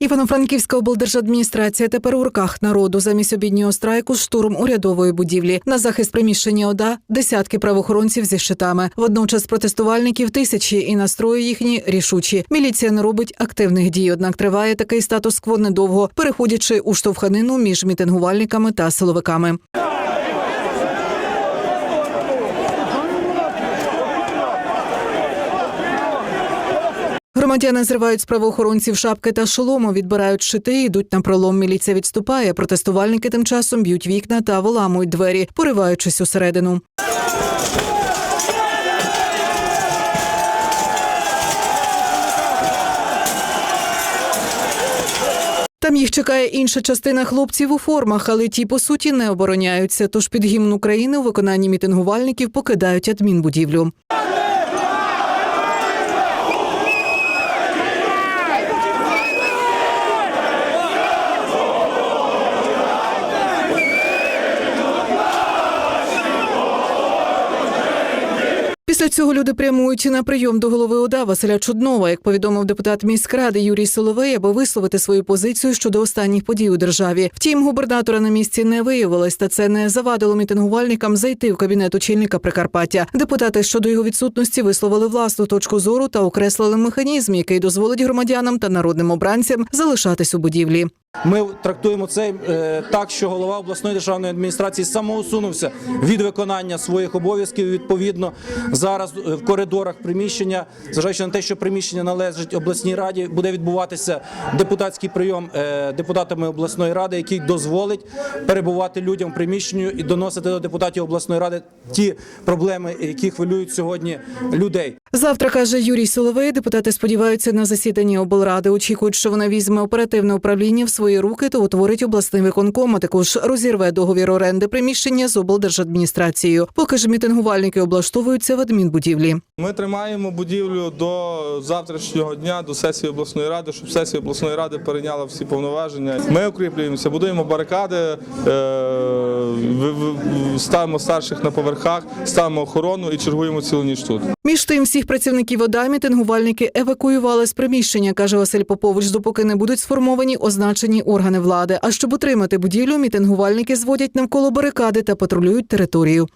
Івано-Франківська облдержадміністрація тепер у руках народу замість обіднього страйку штурм урядової будівлі. На захист приміщення ОДА десятки правоохоронців зі щитами. Водночас протестувальників тисячі і настрої їхні рішучі. Міліція не робить активних дій, однак триває такий статус-кво недовго, переходячи у штовханину між мітингувальниками та силовиками. Громадяни зривають з правоохоронців шапки та шолому, відбирають щити, йдуть на пролом. Міліція відступає. Протестувальники тим часом б'ють вікна та виламують двері, пориваючись усередину. Там їх чекає інша частина хлопців у формах, але ті по суті не обороняються. Тож під гімн України у виконанні мітингувальників покидають адмінбудівлю. Цього люди прямують на прийом до голови ОДА Василя Чуднова, як повідомив депутат міськради Юрій Соловей, аби висловити свою позицію щодо останніх подій у державі. Втім, губернатора на місці не виявилось, та це не завадило мітингувальникам зайти в кабінет очільника Прикарпаття. Депутати щодо його відсутності висловили власну точку зору та окреслили механізм, який дозволить громадянам та народним обранцям залишатись у будівлі. Ми трактуємо це е, так, що голова обласної державної адміністрації самоусунувся від виконання своїх обов'язків. Відповідно, зараз е, в коридорах приміщення, зважаючи на те, що приміщення належить обласній раді, буде відбуватися депутатський прийом е, депутатами обласної ради, який дозволить перебувати людям в приміщенню і доносити до депутатів обласної ради ті проблеми, які хвилюють сьогодні людей. Завтра каже Юрій Соловей. Депутати сподіваються на засіданні облради. Очікують, що вона візьме оперативне управління в свої руки та утворить обласний виконком. а Також розірве договір оренди приміщення з облдержадміністрацією. Поки ж мітингувальники облаштовуються в адмінбудівлі. Ми тримаємо будівлю до завтрашнього дня, до сесії обласної ради, щоб сесія обласної ради перейняла всі повноваження. Ми укріплюємося, будуємо барикади, е, ставимо старших на поверхах, ставимо охорону і чергуємо цілу ніч тут. Між тим, всіх працівників ОДА мітингувальники евакуювали з приміщення, каже Василь Попович, допоки не будуть сформовані означені органи влади. А щоб утримати будівлю, мітингувальники зводять навколо барикади та патрулюють територію.